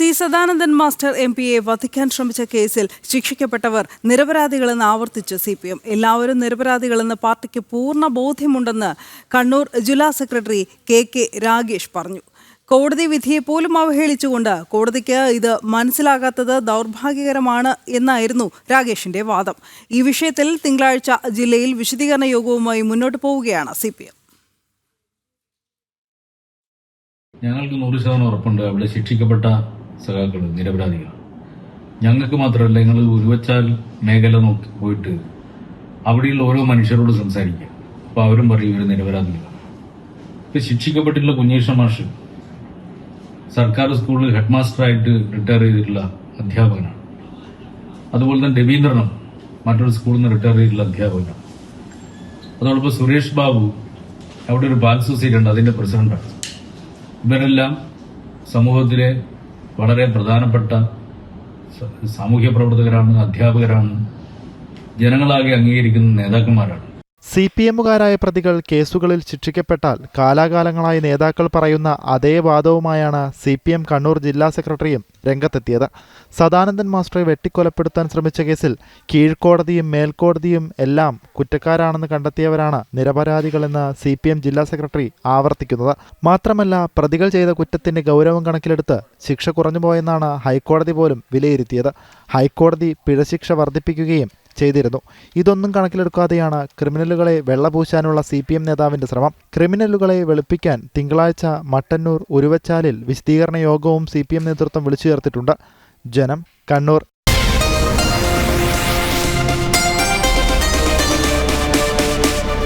C Sadanandan master M പിയെ വധിക്കാൻ ശ്രമിച്ച കേസിൽ ശിക്ഷിക്കപ്പെട്ടവർ നിരപരാധികളെന്ന് ആവർത്തിച്ച് സി പി എം. എല്ലാവരും നിരപരാധികളെന്ന് പാർട്ടിക്ക് പൂർണ ബോധ്യമുണ്ടെന്ന് കണ്ണൂർ ജില്ലാ സെക്രട്ടറി കെ കെ രാഗേഷ് പറഞ്ഞു. കോടതി വിധിയെ പോലും അവഹേളിച്ചുകൊണ്ട് കോടതിക്ക് ഇത് മനസ്സിലാകാത്തത് ദൗർഭാഗ്യകരമാണ് എന്നായിരുന്നു രാഗേഷിന്റെ വാദം. ഈ വിഷയത്തിൽ തിങ്കളാഴ്ച ജില്ലയിൽ വിശദീകരണ യോഗവുമായി മുന്നോട്ട് പോവുകയാണ് സി പി എം. ഞങ്ങൾക്ക് നൂറ് ശതമാനം ഉറപ്പുണ്ട്. അവിടെ ശിക്ഷിക്കപ്പെട്ട സഖാക്കൾ നിരപരാധികൾ ഞങ്ങൾക്ക് മാത്രമല്ല നിങ്ങൾ ഉരുവച്ചാൽ മേഖല നോക്കി പോയിട്ട് അവിടെയുള്ള ഓരോ മനുഷ്യരോട് സംസാരിക്കുക. അപ്പോൾ അവരും പറയും ഇവർ നിരപരാധികളാണ്. ഇപ്പൊ ശിക്ഷിക്കപ്പെട്ടിട്ടുള്ള കുഞ്ഞേഷ മാഷ് സർക്കാർ സ്കൂളിൽ ഹെഡ് മാസ്റ്ററായിട്ട് റിട്ടയർ ചെയ്തിട്ടുള്ള അധ്യാപകനാണ്. അതുപോലെ തന്നെ രവീന്ദ്രനും മറ്റൊരു സ്കൂളിൽ നിന്ന് റിട്ടയർ ചെയ്തിട്ടുള്ള അധ്യാപകനാണ്. അതോടൊപ്പം സുരേഷ് ബാബു അവിടെ ഒരു ബാൽ സൊസൈറ്റി ഉണ്ട് അതിന്റെ പ്രസിഡന്റാണ്. ഇവരെല്ലാം സമൂഹത്തിലെ വളരെ പ്രധാനപ്പെട്ട സാമൂഹ്യ പ്രവർത്തകരാണ് അധ്യാപകരാണ്. ജനങ്ങളാകെ അംഗീകരിക്കുന്ന നേതാക്കന്മാരാണ്. സി പി എമ്മുകാരായ പ്രതികൾ കേസുകളിൽ ശിക്ഷിക്കപ്പെട്ടാൽ കാലാകാലങ്ങളായി നേതാക്കൾ പറയുന്ന അതേ വാദവുമായാണ് സി പി എം കണ്ണൂർ ജില്ലാ സെക്രട്ടറിയും രംഗത്തെത്തിയത്. സദാനന്ദൻ മാസ്റ്ററെ വെട്ടിക്കൊലപ്പെടുത്താൻ ശ്രമിച്ച കേസിൽ കീഴ്ക്കോടതിയും മേൽക്കോടതിയും എല്ലാം കുറ്റക്കാരാണെന്ന് കണ്ടെത്തിയവരാണ് നിരപരാധികളെന്ന് സി പി എം ജില്ലാ സെക്രട്ടറി ആവർത്തിക്കുന്നത്. മാത്രമല്ല പ്രതികൾ ചെയ്ത കുറ്റത്തിന്റെ ഗൗരവം കണക്കിലെടുത്ത് ശിക്ഷ കുറഞ്ഞുപോയെന്നാണ് ഹൈക്കോടതി പോലും വിലയിരുത്തിയത്. ഹൈക്കോടതി പിഴശിക്ഷ വർദ്ധിപ്പിക്കുകയും ചെയ്തിരുന്നു. ഇതൊന്നും കണക്കിലെടുക്കാതെയാണ് ക്രിമിനലുകളെ വെള്ളപൂശാനുള്ള സി പി എം നേതാവിന്റെ ശ്രമം. ക്രിമിനലുകളെ വെളുപ്പിക്കാൻ തിങ്കളാഴ്ച മട്ടന്നൂർ ഉരുവച്ചാലിൽ വിശദീകരണ യോഗവും സി പി എം നേതൃത്വം വിളിച്ചു ചേർത്തിട്ടുണ്ട് ജനം കണ്ണൂർ.